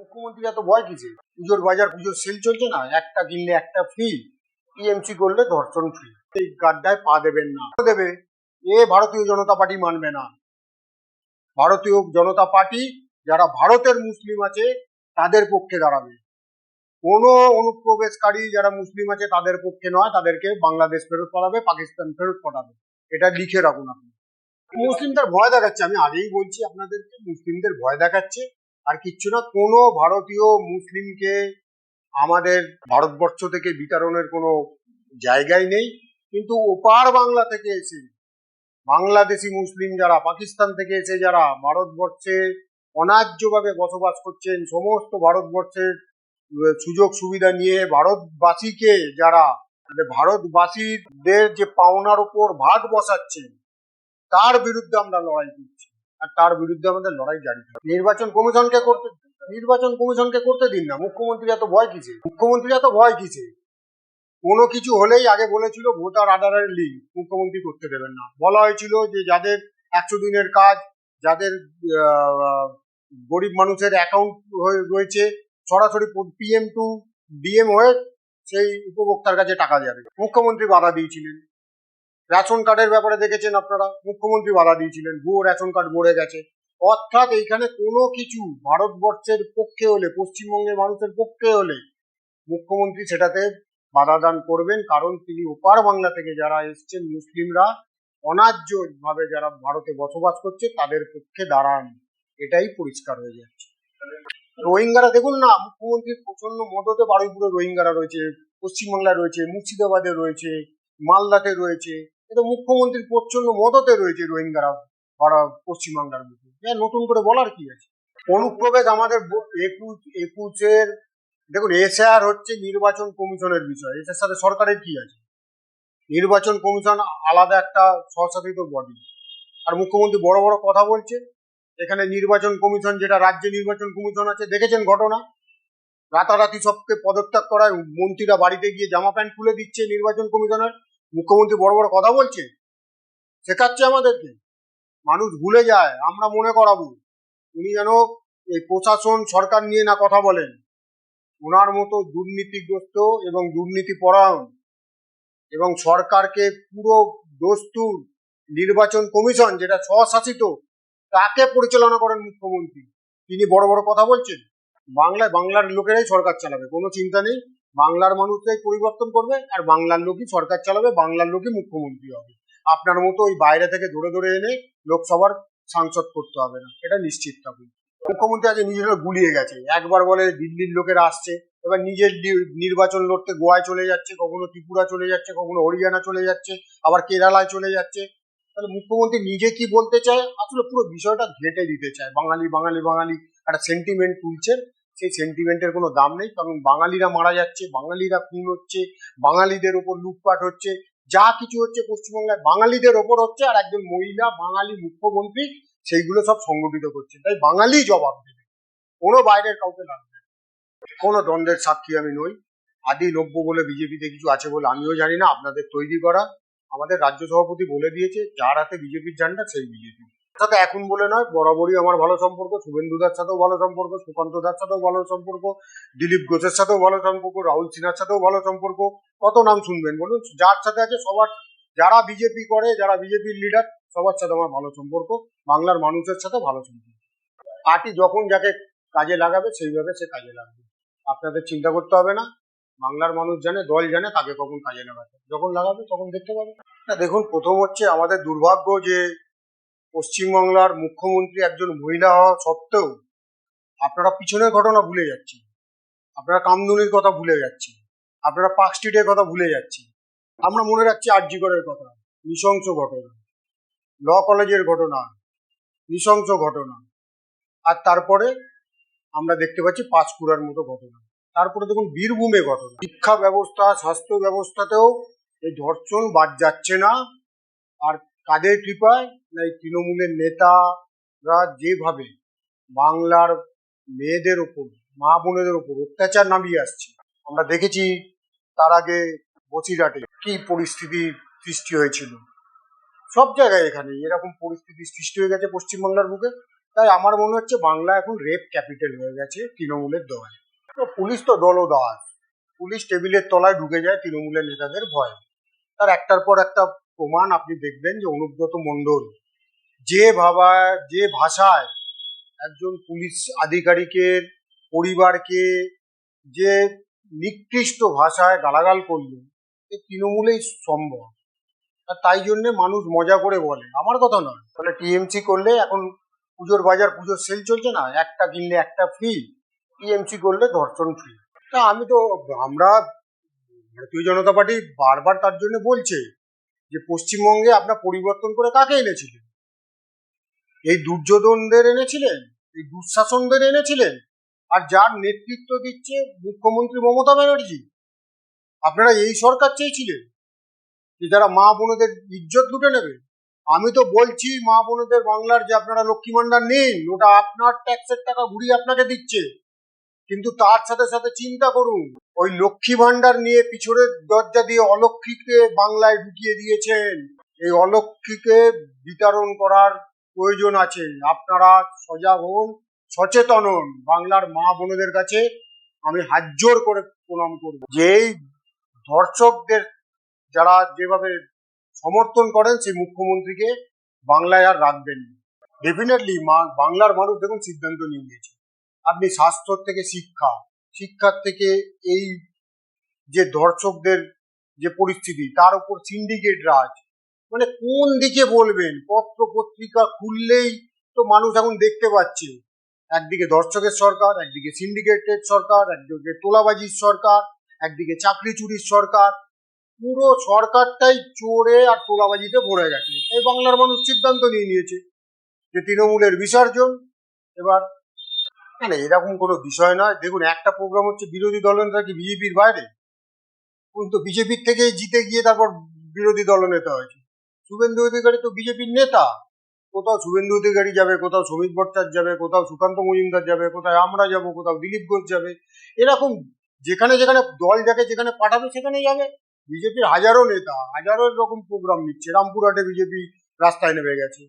মুখ্যমন্ত্রী এত ভয় কিসে পুজোর বাজার, পুজোর সেল চলছে না? একটা কিনলে একটা ফ্রি টিএমসি করলে ধর্ষণ ফ্রি এই গাড্ডায় পা দেবেন না। দেবে। এ ভারতীয় জনতা পার্টি মানবে না। ভারতীয় জনতা পার্টি, যারা ভারতের মুসলিম আছে, তাদের পক্ষে দাঁড়াবে। কোনো অনুপ্রবেশকারী যারা মুসলিম আছে, তাদের পক্ষে নয়। তাদেরকে বাংলাদেশ ফেরত পাঠাবে, পাকিস্তান ফেরত পাঠাবে। এটা লিখে রাখুন আপনি। মুসলিমদের ভয় দেখাচ্ছে। আমি আগেই বলছি আপনাদেরকে, মুসলিমদের ভয় দেখাচ্ছে। আর কিচ্ছু না, কোনো ভারতীয় মুসলিমকে আমাদের ভারতবর্ষ থেকে বিতরণের কোনো জায়গাই নেই। কিন্তু ওপার বাংলা থেকে এসে, বাংলাদেশি মুসলিম যারা, পাকিস্তান থেকে এসে যারা ভারতবর্ষে অন্যায্যভাবে বসবাস করছেন, সমস্ত ভারতবর্ষের সুযোগ সুবিধা নিয়ে ভারতবাসীকে যারা মানে ভারতবাসীদের যে পাওনার উপর ভাগ বসাচ্ছেন, তার বিরুদ্ধে আমরা লড়াই করছি। আর তার বিরুদ্ধে আমাদের লড়াই জারি থাকবে। নির্বাচন কমিশনকে করতে নির্বাচন কমিশনকে করতে দিন না। মুখ্যমন্ত্রী এত ভয় কিসে মুখ্যমন্ত্রী এত ভয় কিসে কোনো কিছু হলেই আগে বলেছিল ভোটার আধারের লিঙ্ক মুখ্যমন্ত্রী করতে দেবেন না। বলা হয়েছিল যে যাদের একশো দিনের কাজ, যাদের গরিব মানুষের অ্যাকাউন্ট রয়েছে, সরাসরি পিএম টু ডিএম হয়ে সেই উপভোক্তার কাছে টাকা যাবে। মুখ্যমন্ত্রী বাধা দিয়েছিলেন। রেশন কার্ডের ব্যাপারে দেখেছেন আপনারা? মুখ্যমন্ত্রী বাধা দিয়েছিলেন, ভুয়ো রেশন কার্ড মরে গেছে। অর্থাৎ এইখানে কোনো কিছু ভারতবর্ষের পক্ষে হলে, পশ্চিমবঙ্গের মানুষের পক্ষে হলে, মুখ্যমন্ত্রী সেটাতে বাধা দান করবেন, কারণ তিনি ওপার বাংলা থেকে যারা এসছেন, মুসলিমরা অনার্য ভাবে যারা ভারতে বসবাস করছে, তাদের পক্ষে দাঁড়ান। এটাই পরিষ্কার হয়ে যাচ্ছে। রোহিঙ্গারা দেখুন না, মুখ্যমন্ত্রীর প্রচণ্ড মদতে বারুইপুরে রোহিঙ্গারা রয়েছে, পশ্চিমবাংলায় রয়েছে, মুর্শিদাবাদে রয়েছে, মালদাতে রয়েছে। এটা মুখ্যমন্ত্রীর প্রচণ্ড মদতে রয়েছে রোহিঙ্গারা পশ্চিমবাংলার মধ্যে। হ্যাঁ নতুন করে বলার কি আছে? অনুপ্রবেশ আমাদের একুশ, একুশের, দেখুন, এসআর হচ্ছে নির্বাচন কমিশনের বিষয়। এটার সাথে সরকারের কি আছে? নির্বাচন কমিশন আলাদা একটা স্বশাসিত বডি আর মুখ্যমন্ত্রী বড় বড় কথা বলছে, এখানে নির্বাচন কমিশন যেটা রাজ্য নির্বাচন কমিশন আছে, দেখেছেন ঘটনা? রাতারাতি সবকে পদত্যাগ করায় মন্ত্রীরা বাড়িতে গিয়ে জামা প্যান্ট খুলে দিচ্ছে নির্বাচন কমিশনের। মুখ্যমন্ত্রী বড় বড় কথা বলছে, শেখাচ্ছে আমাদেরকে। মানুষ ভুলে যায়, আমরা মনে করাবো। উনি যেন এই প্রশাসন, সরকার নিয়ে না কথা বলেন। ওনার মতো দুর্নীতিগ্রস্ত এবং দুর্নীতি পরায়ণ এবং সরকারকে পুরো দস্তুর নির্বাচন কমিশন যেটা স্বশাসিত, তাকে পরিচালনা করেন মুখ্যমন্ত্রী। তিনি বড় বড় কথা বলছেন। বাংলায় বাংলার লোকেরাই সরকার চালাবে, কোনো চিন্তা নেই। বাংলার মানুষরাই পরিবর্তন করবে, আর বাংলার লোকই সরকার চালাবে, বাংলার লোকই মুখ্যমন্ত্রী হবে। আপনার মতো ওই বাইরে থেকে ধরে ধরে এনে লোকসভার সাংসদ করতে হবে না, এটা নিশ্চিত থাকুন। মুখ্যমন্ত্রী আজ নিজেরা গুলিয়ে গেছে, একবার বলে দিল্লির লোকেরা আসছে, এবার নিজের নির্বাচন লড়তে গোয়ায় চলে যাচ্ছে, কখনো ত্রিপুরা চলে যাচ্ছে, কখনো হরিয়ানা চলে যাচ্ছে, আবার কেরালায় চলে যাচ্ছে। তাহলে মুখ্যমন্ত্রী নিজে কি বলতে চায়? আসলে পুরো বিষয়টা ঘেটে দিতে চায়। বাঙালি বাঙালি বাঙালি, একটা সেন্টিমেন্ট তুলছে। সেই সেন্টিমেন্টের কোনো দাম নেই, কারণ বাঙালিরা মারা যাচ্ছে, বাঙালিরা খুন হচ্ছে, বাঙালিদের ওপর লুটপাট হচ্ছে, যা কিছু হচ্ছে পশ্চিমবাংলায় বাঙালিদের ওপর হচ্ছে, আর একজন মহিলা, বাঙালি মুখ্যমন্ত্রী, সেইগুলো সব সংগঠিত করছে। তাই বাঙালি জবাব দেবে। কোনো বাইরের কাউকে লাগবে। কোনো দ্বন্দ্বের সাক্ষী আমি নই। আদি নব্য বলে বিজেপিতে কিছু আছে বলে আমিও জানি না, আপনাদের তৈরি করা। আমাদের রাজ্য সভাপতি বলে দিয়েছে, যার হাতে বিজেপির ঝান্ডা, সেই বিজেপি। সাথে এখন বলে নয়, বরাবরই আমার ভালো সম্পর্ক শুভেন্দু দার সাথেও ভালো সম্পর্ক সুকান্ত দার সাথেও ভালো সম্পর্ক, দিলীপ ঘোষের সাথেও ভালো সম্পর্ক, রাহুল সিনহার সাথেও ভালো সম্পর্ক। কত নাম শুনবেন বলুন? যার সাথে আছে সবার, যারা বিজেপি করে, যারা বিজেপির লিডার সবার সাথে আমার ভালো সম্পর্ক, বাংলার মানুষের সাথে ভালো সম্পর্ক। পার্টি যখন যাকে কাজে লাগাবে, সেইভাবে সে কাজে লাগবে। আপনাদের চিন্তা করতে হবে না, বাংলার মানুষ জানে, দল জানে, তাকে কখন কাজে লাগাবে। যখন লাগাবে, তখন দেখতে পাবে। না, দেখুন, প্রথম হচ্ছে আমাদের দুর্ভাগ্য যে পশ্চিমবাংলার মুখ্যমন্ত্রী একজন মহিলা হওয়া সত্ত্বেও আপনারা পিছনের ঘটনা ভুলে যাচ্ছেন। আপনারা কামদুনির কথা ভুলে যাচ্ছেন। আপনারা পার্ক স্ট্রিটের কথা ভুলে যাচ্ছেন। আমরা মনে রাখছি আরজিগড়ের কথা। নৃশংস ঘটনা। ল কলেজের ঘটনা। নৃশংস ঘটনা। আর তারপরে আমরা দেখতে পাচ্ছি পাঁচকুড়ার মতো ঘটনা। তারপরে দেখুন বীরভূমে ঘটনা। শিক্ষা ব্যবস্থা, স্বাস্থ্য ব্যবস্থাতেও এই ধর্ষণ বাদ যাচ্ছে না। আর কাদের কৃপায়? না এই তৃণমূলের নেতারা যেভাবে বাংলার মেয়েদের ওপর, মা বোনেদের ওপর অত্যাচার নামিয়ে আসছে, আমরা দেখেছি তার আগে বসিরহাটে কি পরিস্থিতি সৃষ্টি হয়েছিল। সব জায়গায় এখানে এরকম পরিস্থিতি সৃষ্টি হয়ে গেছে পশ্চিমবাংলার বুকে। তাই আমার মনে হচ্ছে বাংলা এখন রেপ ক্যাপিটাল হয়ে গেছে তৃণমূলের দল। তো পুলিশ তো দলদাস পুলিশ টেবিলের তলায় ঢুকে যায় তৃণমূলের নেতাদের ভয়। তার একটার পর একটা প্রমাণ আপনি দেখবেন যে অনুব্রত মণ্ডল যে ভাবা, যে ভাষায় একজন পুলিশ আধিকারিকের পরিবারকে যে নিকৃষ্ট ভাষায় গালাগাল করল এ তৃণমূলেই সম্ভব। আর তাই জন্য মানুষ মজা করে বলে। আমার কথা নয়। তাহলে টিএমসি করলে এখন পুজোর বাজার, পুজোর সেল চলছে না? একটা কিনলে একটা ফ্রি টিএমসি করলে ধর্ষণ ফ্রি তা আমি তো, আমরা ভারতীয় জনতা পার্টি বারবার তার জন্য বলছে যে পশ্চিমবঙ্গে আপনার পরিবর্তন করে কাকে এনেছিলেন? এই দুর্যোধনদের এনেছিলেন? এই দুঃশাসনদের এনেছিলেন? আর যার নেতৃত্ব দিচ্ছে মুখ্যমন্ত্রী মমতা ব্যানার্জি? আপনারা এই সরকার চেয়েছিলেন যে যারা মা বোনদের ইজ্জত লুটে নেবে? আমি তো বলছি মা বোনদের বাংলার যে আপনারা লক্ষ্মী ভান্ডার নেই, ওটা আপনার ট্যাক্সের টাকা ঘুরিয়ে আপনাকে দিচ্ছে। কিন্তু তার সাথে সাথে চিন্তা করুন। ওই লক্ষ্মী ভান্ডার নিয়ে পিছনের দরজা দিয়ে অলক্ষীকে বাংলায় ঢুকিয়ে দিয়েছেন। এই অলক্ষীকে বিতরণ করার প্রয়োজন আছে। আপনারা সজাগ হন, সচেতন হন। বাংলার মা বোনদের কাছে আমি হাত জোর করে প্রণাম করব। যে এই ধর্ষকদের যারা যেভাবে সমর্থন করেন, সেই মুখ্যমন্ত্রীকে বাংলায় আর রাখবেন ডেফিনেটলি বাংলার মানুষ দেখুন সিদ্ধান্ত নিয়ে নিয়েছে। আপনি স্বাস্থ্য থেকে শিক্ষা শিক্ষার থেকে এই যে ধর্ষকদের যে পরিস্থিতি, তার উপর সিন্ডিকেট রাজ। মানে কোন দিকে বলবেন? পত্র পত্রিকা খুললেই তো মানুষ এখন দেখতে পাচ্ছে। একদিকে ধর্ষকের সরকার, একদিকে সিন্ডিকেটের সরকার, একদিকে তোলাবাজির সরকার, একদিকে চাকরি চুরির সরকার। পুরো সরকারটাই চোরে আর তোলাবাজিতে ভরে গেছে। এই বাংলার মানুষ সিদ্ধান্ত নিয়ে নিয়েছে যে তৃণমূলের বিসর্জন, এবার মানে এরকম কোনো বিষয় নয়। দেখুন, একটা প্রোগ্রাম হচ্ছে বিরোধী দলনেতা কি বিজেপির বাইরে? কিন্তু বিজেপির থেকে জিতে গিয়ে তারপর বিরোধী দলনেতা হয়েছে। শুভেন্দু অধিকারী তো বিজেপির নেতা। কোথাও শুভেন্দু অধিকারী যাবে, কোথাও শ্রমিক ভট্টাচার্য যাবে, কোথাও সুকান্ত মজুমদার যাবে, কোথায় আমরা যাব, কোথাও দিলীপ ঘোষ যাবে। এরকম যেখানে যেখানে দল যাকে যেখানে পাঠাবে সেখানে যাবে। বিজেপির হাজারো নেতা, হাজারো রকম প্রোগ্রাম নিচ্ছে। রামপুরহাটে বিজেপি রাস্তায় নেমে গেছে।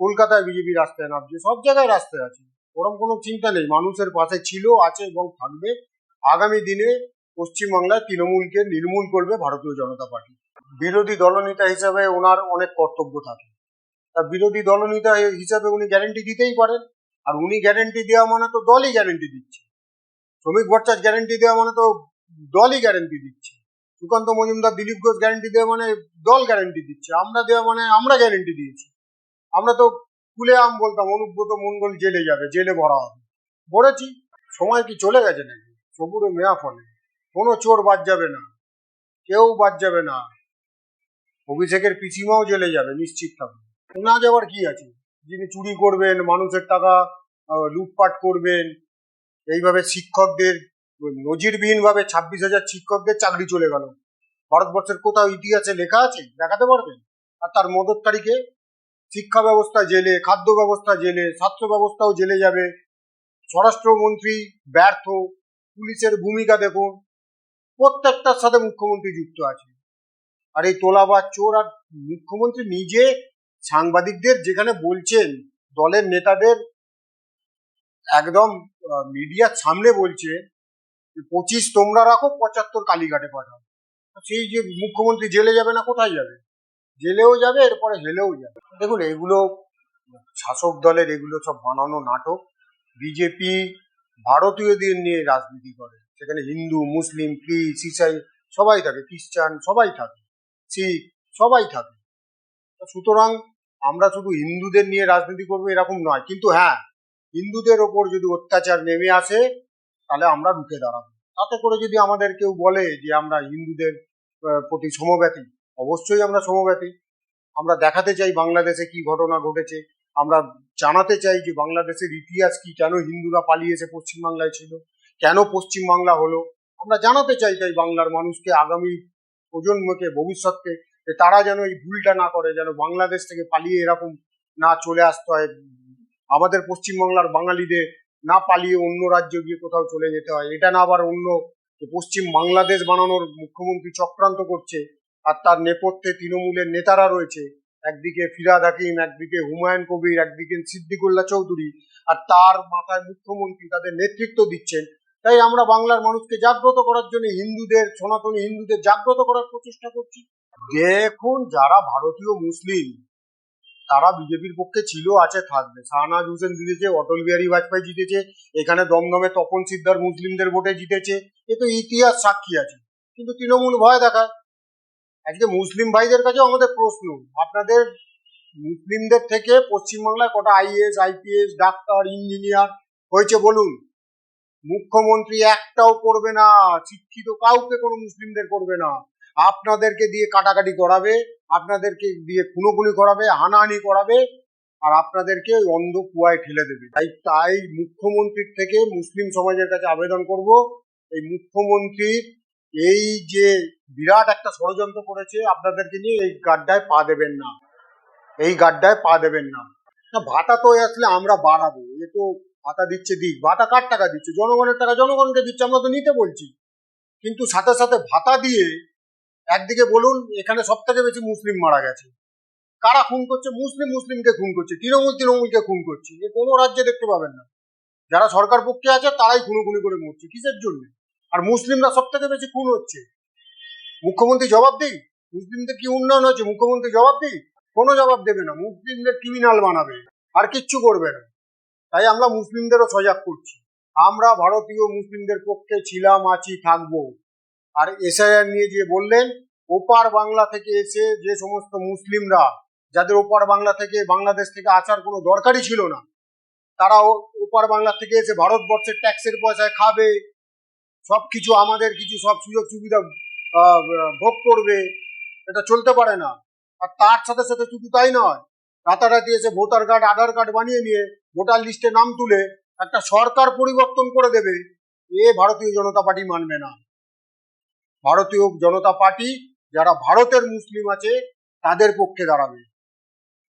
কলকাতায় বিজেপি রাস্তায় নামছে। সব জায়গায় রাস্তায় আছে। ওরকম কোনো চিন্তা নেই। মানুষের পাশে ছিল, আছে এবং থাকবে। আগামী দিনে পশ্চিমবাংলায় তৃণমূলকে নির্মূল করবে ভারতীয় জনতা পার্টি। বিরোধী দলনেতা হিসাবে ওনার অনেক কর্তব্য থাকে। তা বিরোধী দলনেতা হিসাবে উনি গ্যারেন্টি দিতেই পারেন। আর উনি গ্যারেন্টি দেওয়া মানে তো দলই গ্যারেন্টি দিচ্ছে। শ্রমিক ভট্টাচার্য গ্যারেন্টি দেওয়া মানে তো দলই গ্যারেন্টি দিচ্ছে। সুকান্ত মজুমদার, দিলীপ ঘোষ গ্যারেন্টি দেওয়া মানে দল গ্যারেন্টি দিচ্ছে। আমরা দেওয়া মানে আমরা গ্যারেন্টি দিয়েছি। আমরা তো খুলে আম বলতাম, অনুব্রত মন্ডল জেলে যাবে, জেলে ভরা হবে। বলেছি, সময় কি চলে গেছে নাকি? সবুরে মেয়া ফলে। কোনো চোর বাদ যাবে না, কেউ বাদ যাবে না। অভিষেকের পিসিমাও জেলে যাবে, নিশ্চিত থাকুন না যাওয়ার কি আছে? যিনি চুরি করবেন, মানুষের টাকা লুটপাট করবেন, এইভাবে শিক্ষকদের, নজিরবিহীনভাবে ছাব্বিশ হাজার শিক্ষকদের চাকরি চলে গেল। ভারতবর্ষের কোথাও ইতিহাসে লেখা আছে? দেখাতে পারবেন? আর তার মদতকারীকে শিক্ষা ব্যবস্থা জেলে খাদ্য ব্যবস্থা জেলে স্বাস্থ্য ব্যবস্থাও জেলে যাবে। স্বরাষ্ট্রমন্ত্রী ব্যর্থ, পুলিশের ভূমিকা দেখুন, প্রত্যেকটার সাথে মুখ্যমন্ত্রী যুক্ত আছে। আর এই তোলাবাজ চোর আর মুখ্যমন্ত্রী নিজে সাংবাদিকদের যেখানে বলছেন, দলের নেতাদের একদম মিডিয়ার সামনে বলছে পঁচিশ তোমরা রাখো, পঁচাত্তর কালীঘাটে পাঠাও। সেই যে মুখ্যমন্ত্রী জেলে যাবে না, কোথায় যাবে? জেলেও যাবে, এরপরে হেলেও যাবে। দেখুন, এগুলো শাসক দলের এগুলো সব বানানো নাটক। বিজেপি ভারতীয়দের নিয়ে রাজনীতি করে। সেখানে হিন্দু, মুসলিম খ্রিস ইসাই, সবাই থাকে, খ্রিস্টান, সবাই থাকে, শিখ, সবাই থাকে। সুতরাং আমরা শুধু হিন্দুদের নিয়ে রাজনীতি করব এরকম নয়, কিন্তু হ্যাঁ হিন্দুদের ওপর যদি অত্যাচার নেমে আসে, তাহলে আমরা রুখে দাঁড়াবো। তাতে করে যদি আমাদের কেউ বলে যে আমরা হিন্দুদের প্রতি সমব্যথী অবশ্যই আমরা সমব্যথী আমরা দেখাতে চাই বাংলাদেশে কি ঘটনা ঘটেছে। আমরা জানাতে চাই যে বাংলাদেশের ইতিহাস কি, কেন হিন্দুরা পালিয়ে এসে পশ্চিমবাংলায় ছিল, কেন পশ্চিমবাংলা হলো। আমরা জানাতে চাই তাই বাংলার মানুষকে, আগামী প্রজন্মকে, ভবিষ্যৎকে, যে তারা যেন এই ভুলটা না করে, যেন বাংলাদেশ থেকে পালিয়ে এরকম না চলে আসতে হয়। আমাদের পশ্চিমবাংলার বাঙালিদের না পালিয়ে অন্য রাজ্যে গিয়ে কোথাও চলে যেতে হয়। এটা না আবার অন্য পশ্চিম বাংলাদেশ বানানোর মুখ্যমন্ত্রী চক্রান্ত করছে আর তার নেপথ্যে তৃণমূলের নেতারা রয়েছে। একদিকে ফিরাদ হাকিম, একদিকে হুমায়ুন কবির, একদিকে সিদ্দিকুল্লাহ চৌধুরী। আর তার মাথায় মুখ্যমন্ত্রী তাদের নেতৃত্ব দিচ্ছেন। তাই আমরা বাংলার মানুষকে জাগ্রত করার জন্য হিন্দুদের, সনাতনী হিন্দুদের জাগ্রত করার প্রচেষ্টা করছি। দেখুন, যারা ভারতীয় মুসলিম, তারা বিজেপির পক্ষে ছিল, আছে, থাকবে। শাহনাজ হোসেন জিতেছে, অটল বিহারী বাজপেয়ী জিতেছে, এখানে দমদমে তপন সিদ্ধার মুসলিমদের ভোটে জিতেছে। এ তো ইতিহাস সাক্ষী আছে। কিন্তু তৃণমূল ভয় দেখায়। আজকে মুসলিম ভাইদের কাছে আমাদের প্রশ্ন। আপনাদের মুসলিমদের থেকে পশ্চিমবাংলায় কটা আইএস আইপিএস, ডাক্তার, ইঞ্জিনিয়ার হয়েছে বলুন। মুখ্যমন্ত্রী একটাও করবে না, শিক্ষিত কাউকে কোনো মুসলিমদের করবে না। আপনাদেরকে দিয়ে কাটাকাটি করাবে, আপনাদেরকে দিয়ে খুনোখুনি করাবে, হানাহানি করাবে, আর আপনাদেরকে ওই অন্ধ কুয়ায় ঠেলে দেবে। তাই তাই মুখ্যমন্ত্রীর থেকে মুসলিম সমাজের কাছে আবেদন করব। এই মুখ্যমন্ত্রীর এই যে বিরাট একটা ষড়যন্ত্র করেছে, আপনাদেরকে নিয়ে এই গাড্ডায় পা দেবেন না। এই গাড্ডায় পা দেবেন না। ভাতা তো আসলে আমরা বাড়াবো, এ তো ভাতা দিচ্ছে দিক ভাতা কার টাকা দিচ্ছে? জনগণের টাকা, জনগণকে দিচ্ছে, আমরা তো নিতে বলছি। কিন্তু সাথে সাথে ভাতা দিয়ে একদিকে বলুন, এখানে সব থেকে বেশি মুসলিম মারা গেছে। কারা খুন করছে? মুসলিম, মুসলিমকে খুন করছে, তৃণমূল, তৃণমূলকে খুন করছে। এ কোনো রাজ্যে দেখতে পাবেন না। যারা সরকার পক্ষে আছে, তারাই খুনোখুনি করে মরছে। কিসের জন্য? আর মুসলিমরা সব থেকে বেশি খুন হচ্ছে। মুখ্যমন্ত্রী জবাব দিই মুসলিমদের কি উন্নয়ন হচ্ছে মুখ্যমন্ত্রী জবাব দিই কোনো জবাব দেবে না। মুসলিমদের ক্রিমিনাল বানাবে। আর কিচ্ছু করবে না। তাই আমরা মুসলিমদেরও সজাগ করছি। আমরা ভারতীয় মুসলিমদের পক্ষে ছিলাম, আছি, থাকব। আর এসআইআর নিয়ে যে বললেন, ওপার বাংলা থেকে এসে যে সমস্ত মুসলিমরা, যাদের ওপার বাংলা থেকে বাংলাদেশ থেকে আসার কোনো দরকারই ছিল না, তারা ওপার বাংলা থেকে এসে ভারতবর্ষের ট্যাক্সের পয়সায় খাবে। সব কিছু আমাদের কিছু সব সুযোগ সুবিধা ভোগ করবে, এটা চলতে পারে না। আর তার সাথে সাথে শুধু তাই নয়, রাতারাতি এসে ভোটার কার্ড, আধার কার্ড বানিয়ে নিয়ে ভোটার লিস্টে নাম তুলে একটা সরকার পরিবর্তন করে দেবে, এ ভারতীয় জনতা পার্টি মানবে না। ভারতীয় জনতা পার্টি যারা ভারতের মুসলিম আছে, তাদের পক্ষে দাঁড়াবে।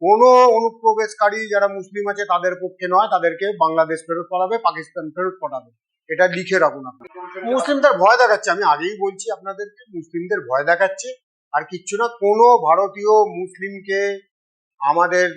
কোনো অনুপ্রবেশকারী যারা মুসলিম আছে, তাদের পক্ষে নয়, তাদেরকে বাংলাদেশ ফেরত পাঠাবে, পাকিস্তান ফেরত পাঠাবে। এটা লিখে রাখুন আপনি মুসলিমদের ভয় দেখাচ্ছে, আমি আগেই বলছি আপনাদেরকে, মুসলিমদের ভয় দেখাচ্ছে। আর কিচ্ছু না, কোনো ভারতীয় মুসলিমকে আমাদের